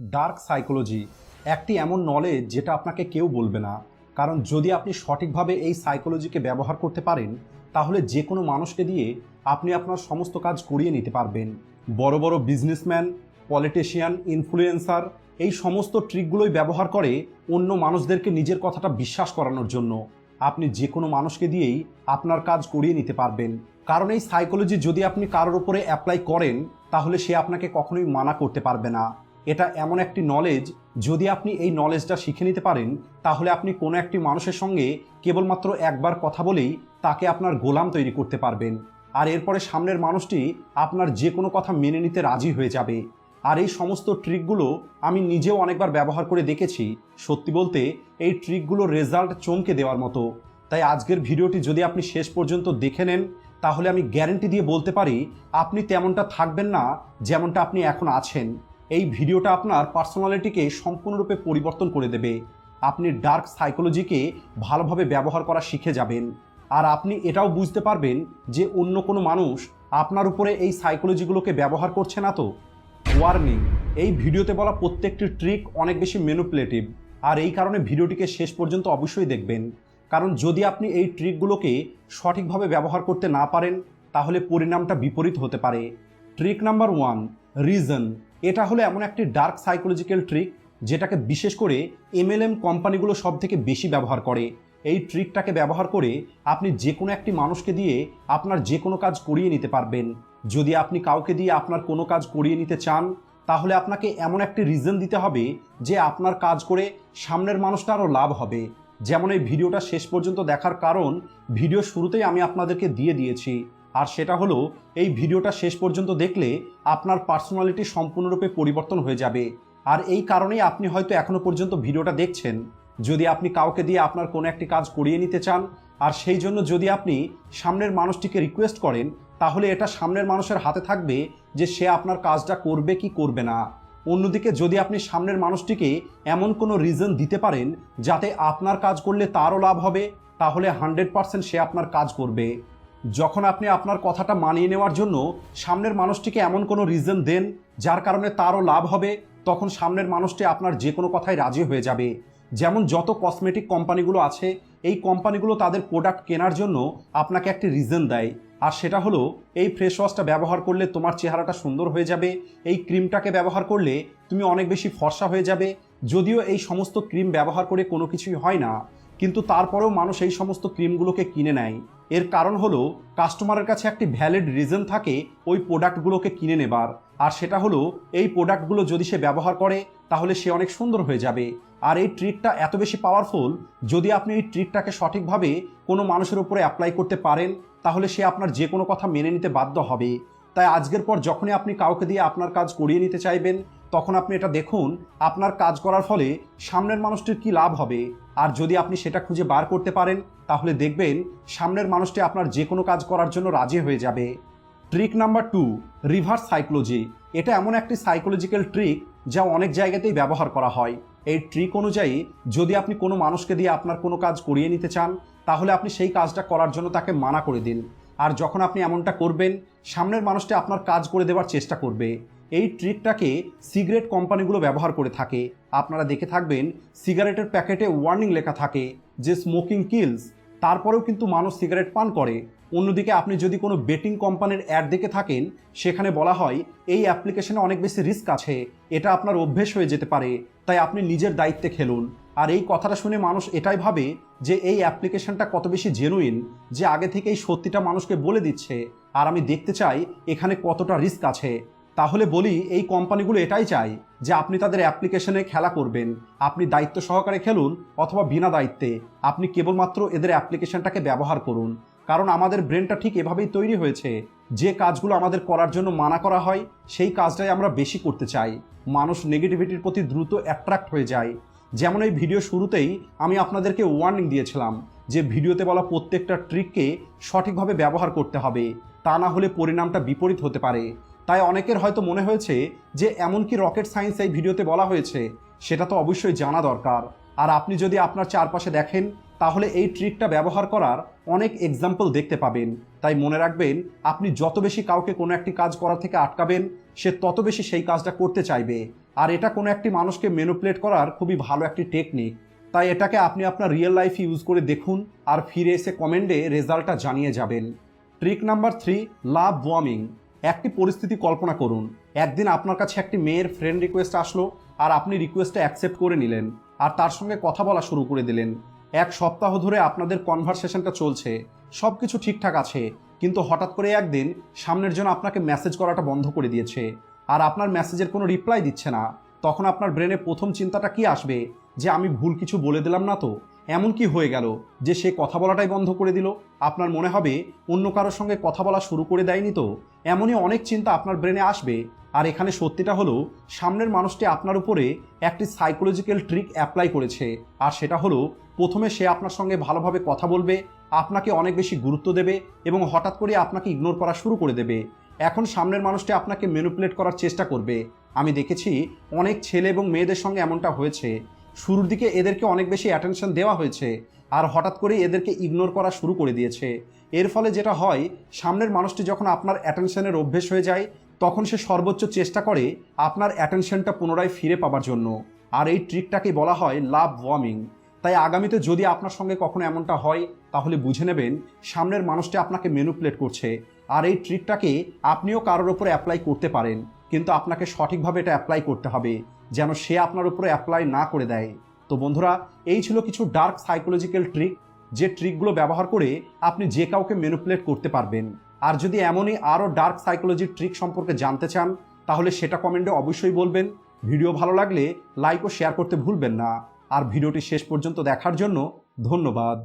Dark psychology, একটি এমন knowledge যেটা আপনাকে কেউ বলবে না। কারণ যদি আপনি সঠিকভাবে এই সাইকোলজিকে ব্যবহার করতে পারেন, তাহলে যে কোনো মানুষকে দিয়ে আপনি আপনার সমস্ত কাজ করিয়ে নিতে পারবেন। বড় বড় বিজনেসম্যান, পলিটিশিয়ান, ইনফ্লুয়েন্সার, এই সমস্ত ট্রিকগুলোই ব্যবহার করে অন্য মানুষদেরকে নিজের কথাটা বিশ্বাস করানোর জন্য আপনি যে কোনো মানুষকে দিয়েই আপনার কাজ করিয়ে নিতে পারবেন। কারণ এই সাইকোলজি যদি আপনি কারোর উপরে অ্যাপ্লাই করেন, তাহলে সে আপনাকে কখনোই মানা করতে পারবে না। এটা এমন একটি নলেজ যদি আপনি এই নলেজটা শিখে নিতে পারেন, তাহলে আপনি কোনো একটি মানুষের সঙ্গে কেবলমাত্র একবার কথা বলেই তাকে আপনার গোলাম তৈরি করতে পারবেন। আর এরপরে সামনের মানুষটি আপনার যে কোনো কথা মেনে নিতে রাজি হয়ে যাবে। আর এই সমস্ত ট্রিকগুলো আমি নিজেও অনেকবার ব্যবহার করে দেখেছি। সত্যি বলতে, এই ট্রিকগুলোর রেজাল্ট চমকে দেওয়ার মতো। তাই আজকের ভিডিওটি যদি আপনি শেষ পর্যন্ত দেখে নেন, তাহলে আমি গ্যারেন্টি দিয়ে বলতে পারি, আপনি তেমনটা থাকবেন না যেমনটা আপনি এখন আছেন। এই ভিডিওটা আপনার পার্সোনালিটিকে সম্পূর্ণরূপে পরিবর্তন করে দেবে। আপনি ডার্ক সাইকোলজিকে ভালোভাবে ব্যবহার করা শিখে যাবেন। আর আপনি এটাও বুঝতে পারবেন যে অন্য কোনো মানুষ আপনার উপরে এই সাইকোলজিগুলোকে ব্যবহার করছে না তো। ওয়ার্নিং এই ভিডিওতে বলা প্রত্যেকটি ট্রিক অনেক বেশি ম্যানুপুলেটিভ আর এই কারণে ভিডিওটিকে শেষ পর্যন্ত অবশ্যই দেখবেন। কারণ যদি আপনি এই ট্রিকগুলোকে সঠিকভাবে ব্যবহার করতে না পারেন, তাহলে পরিণামটা বিপরীত হতে পারে। ট্রিক নাম্বার ওয়ান রিজন এটা হলো এমন একটি ডার্ক সাইকোলজিক্যাল ট্রিক যেটাকে বিশেষ করে এমএলএম কোম্পানিগুলো সব থেকে বেশি ব্যবহার করে। এই ট্রিকটাকে ব্যবহার করে আপনি যে কোনো একটি মানুষকে দিয়ে আপনার যে কোনো কাজ করিয়ে নিতে পারবেন। যদি আপনি কাউকে দিয়ে আপনার কোনো কাজ করিয়ে নিতে চান, তাহলে আপনাকে এমন একটি রিজন দিতে হবে যে আপনার কাজ করে সামনের মানুষটা আরও লাভ হবে। যেমন এই ভিডিওটা শেষ পর্যন্ত দেখার কারণ, ভিডিও শুরুতেই আমি আপনাদেরকে দিয়ে দিয়েছি। আর সেটা হলো, এই ভিডিওটা শেষ পর্যন্ত দেখলে আপনার পার্সোনালিটি সম্পূর্ণরূপে পরিবর্তন হয়ে যাবে। আর এই কারণেই আপনি হয়তো এখনও পর্যন্ত ভিডিওটা দেখছেন। যদি আপনি কাউকে দিয়ে আপনার কোনো একটি কাজ করিয়ে নিতে চান, আর সেই জন্য যদি আপনি সামনের মানুষটিকে রিকোয়েস্ট করেন, তাহলে এটা সামনের মানুষের হাতে থাকবে যে সে আপনার কাজটা করবে কি করবে না। অন্যদিকে যদি আপনি সামনের মানুষটিকে এমন কোনো রিজন দিতে পারেন, যাতে আপনার কাজ করলে তারও লাভ হবে, তাহলে হান্ড্রেড পারসেন্ট সে আপনার কাজ করবে। যখন আপনি আপনার কথাটা মানিয়ে নেওয়ার জন্য সামনের মানুষটিকে এমন কোনো রিজন দেন, যার কারণে তারও লাভ হবে, তখন সামনের মানুষটি আপনার যে কোনো কথায় রাজি হয়ে যাবে। যেমন যত কসমেটিক কোম্পানিগুলো আছে, এই কোম্পানিগুলো তাদের প্রোডাক্ট কেনার জন্য আপনাকে একটি রিজন দেয়। আর সেটা হলো, এই ফ্রেশ ওয়াশটা ব্যবহার করলে তোমার চেহারাটা সুন্দর হয়ে যাবে, এই ক্রিমটাকে ব্যবহার করলে তুমি অনেক বেশি ফর্সা হয়ে যাবে। যদিও এই সমস্ত ক্রিম ব্যবহার করে কোনো কিছুই হয় না কিন্তু তারপরেও মানুষ এই সমস্ত ক্রিমগুলোকে কিনে নেয়। এর কারণ হলো কাস্টমারের কাছে একটি ভ্যালিড রিজন থাকে ওই প্রোডাক্টগুলোকে কিনে নেবার। আর সেটা হলো, এই প্রোডাক্টগুলো যদি সে ব্যবহার করে, তাহলে সে অনেক সুন্দর হয়ে যাবে। আর এই ট্রিকটা এত বেশি পাওয়ারফুল যদি আপনি এই ট্রিকটাকে সঠিকভাবে কোনো মানুষের উপরে অ্যাপ্লাই করতে পারেন, তাহলে সে আপনার যে কোনো কথা মেনে নিতে বাধ্য হবে। তাই আজকের পর যখনই আপনি কাউকে দিয়ে আপনার কাজ করিয়ে নিতে চাইবেন, তখন আপনি এটা দেখুন, আপনার কাজ করার ফলে সামনের মানুষটির কি লাভ হবে? আর যদি আপনি সেটা খুঁজে বার করতে পারেন, তাহলে দেখবেন সামনের মানুষটি আপনার যে কোনো কাজ করার জন্য রাজি হয়ে যাবে। Trick number two reverse psychology এটা এমন একটি সাইকোলজিক্যাল ট্রিক যা অনেক জায়গাতেই ব্যবহার করা হয়। এই ট্রিক অনুযায়ী যদি আপনি কোনো মানুষকে দিয়ে আপনার কোনো কাজ করিয়ে নিতে চান, তাহলে আপনি সেই কাজটা করার জন্য তাকে মানা করে দিন। আর যখন আপনি এমনটা করবেন, সামনের মানুষটি আপনার কাজ করে দেওয়ার চেষ্টা করবে। এই ট্রিকটাকে সিগারেট কোম্পানিগুলো ব্যবহার করে থাকে। আপনারা দেখে থাকবেন, সিগারেটের প্যাকেটে ওয়ার্নিং লেখা থাকে যে স্মোকিং কিলস তারপরেও কিন্তু মানুষ সিগারেট পান করে। অন্যদিকে আপনি যদি কোনো বেটিং কোম্পানির অ্যাড দেখে থাকেন, সেখানে বলা হয়, এই অ্যাপ্লিকেশনে অনেক বেশি রিস্ক আছে। এটা আপনার অভ্যেস হয়ে যেতে পারে। তাই আপনি নিজের দায়িত্বে খেলুন। আর এই কথাটা শুনে মানুষ এটাই ভাবে যে এই অ্যাপ্লিকেশনটা কত বেশি জেনুইন যে আগে থেকেই সত্যিটা মানুষকে বলে দিচ্ছে। আর আমি দেখতে চাই, এখানে কতটা রিস্ক আছে। তাহলে বলি, এই কোম্পানিগুলো এটাই চায় যে আপনি তাদের অ্যাপ্লিকেশনে খেলা করবেন। আপনি দায়িত্ব সহকারে খেলুন অথবা বিনা দায়িত্বে আপনি কেবলমাত্র এদের অ্যাপ্লিকেশনটাকে ব্যবহার করুন। কারণ আমাদের ব্রেনটা ঠিক এভাবেই তৈরি হয়েছে। যে কাজগুলো আমাদের করার জন্য মানা করা হয়, সেই কাজটাই আমরা বেশি করতে চাই। মানুষ নেগেটিভিটির প্রতি দ্রুত অ্যাট্রাক্ট হয়ে যায়। যেমন এই ভিডিও শুরুতেই আমি আপনাদেরকে ওয়ার্নিং দিয়েছিলাম যে ভিডিওতে বলা প্রত্যেকটা ট্রিককে সঠিকভাবে ব্যবহার করতে হবে। তা না হলে পরিণামটা বিপরীত হতে পারে। তাই অনেকের হয়তো মনে হয়েছে যে, এমন কি রকেট সায়েন্স এই ভিডিওতে বলা হয়েছে? সেটা তো অবশ্যই জানা দরকার। আর আপনি যদি আপনার চারপাশে দেখেন, তাহলে এই ট্রিকটা ব্যবহার করার অনেক এক্সাম্পল দেখতে পাবেন। তাই মনে রাখবেন, আপনি যত বেশি কাউকে কোনো একটি কাজ করা থেকে আটকাবেন, সে তত বেশি সেই কাজটা করতে চাইবে। আর এটা কোনো একটি মানুষকে মেনুপ্লেট করার খুবই ভালো একটি টেকনিক তাই এটাকে আপনি আপনার রিয়েল লাইফ ইউজ করে দেখুন আর ফিরে এসে কমেন্টে রেজাল্টটা জানিয়ে যাবেন। Trick number three love warming একটি পরিস্থিতি কল্পনা করুন। একদিন আপনার কাছে একটি মেয়ের ফ্রেন্ড রিকোয়েস্ট আসলো আর আপনি রিকোয়েস্টটা অ্যাকসেপ্ট করে নিলেন আর তার সঙ্গে কথা বলা শুরু করে দিলেন। এক সপ্তাহ ধরে আপনাদের কনভারসেশনটা চলছে সব কিছু ঠিকঠাক আছে, কিন্তু হঠাৎ করে একদিন সামনের জন আপনাকে মেসেজ করাটা বন্ধ করে দিয়েছে আর আপনার মেসেজের কোনো রিপ্লাই দিচ্ছে না। তখন আপনার ব্রেনে প্রথম চিন্তাটা কি আসবে যে আমি ভুল কিছু বলে দিলাম না তো? এমন কি হয়ে গেল যে সে কথা বলাটাই বন্ধ করে দিল? আপনার মনে হবে অন্য কারোর সঙ্গে কথা বলা শুরু করে দেয়নি তো? এমনই অনেক চিন্তা আপনার ব্রেনে আসবে। আর এখানে সত্যিটা হলো, সামনের মানুষটি আপনার উপরে একটি সাইকোলজিক্যাল ট্রিক অ্যাপ্লাই করেছে। আর সেটা হলো, প্রথমে সে আপনার সঙ্গে ভালোভাবে কথা বলবে, আপনাকে অনেক বেশি গুরুত্ব দেবে এবং হঠাৎ করে আপনাকে ইগনোর করা শুরু করে দেবে। এখন সামনের মানুষটি আপনাকে মেনুপুলেট করার চেষ্টা করবে। আমি দেখেছি অনেক ছেলে এবং মেয়েদের সঙ্গে এমনটা হয়েছে। শুরুর দিকে এদেরকে অনেক বেশি অ্যাটেনশন দেওয়া হয়েছে আর হঠাৎ করে এদেরকে ইগনোর করা শুরু করে দিয়েছে। এর ফলে যেটা হয়, সামনের মানুষটি যখন আপনার অ্যাটেনশনের অভ্যেস হয়ে যায়, তখন সে সর্বোচ্চ চেষ্টা করে আপনার অ্যাটেনশনটা পুনরায় ফিরে পাবার জন্য। আর এই ট্রিকটাকে বলা হয় লাভ ওয়ার্মিং তাই আগামীতে যদি আপনার সঙ্গে কখনো এমনটা হয়, তাহলে বুঝে নেবেন সামনের মানুষটি আপনাকে মেনুপ্লেট করছে। আর এই ট্রিকটাকে আপনিও কারোর ওপরে অ্যাপ্লাই করতে পারেন। কিন্তু আপনাকে সঠিকভাবে এটা অ্যাপ্লাই করতে হবে। যেন সে আপনার উপরে অ্যাপ্লাই না করে দেয়। তো বন্ধুরা, এই ছিল কিছু ডার্ক সাইকোলজিক্যাল ট্রিক যে ট্রিকগুলো ব্যবহার করে আপনি যে কাউকে মেনুপ্লেট করতে পারবেন। আর যদি এমনই আরও ডার্ক সাইকোলজির ট্রিক সম্পর্কে জানতে চান, তাহলে সেটা কমেন্টে অবশ্যই বলবেন। ভিডিও ভালো লাগলে লাইক ও শেয়ার করতে ভুলবেন না। আর ভিডিওটি শেষ পর্যন্ত দেখার জন্য ধন্যবাদ।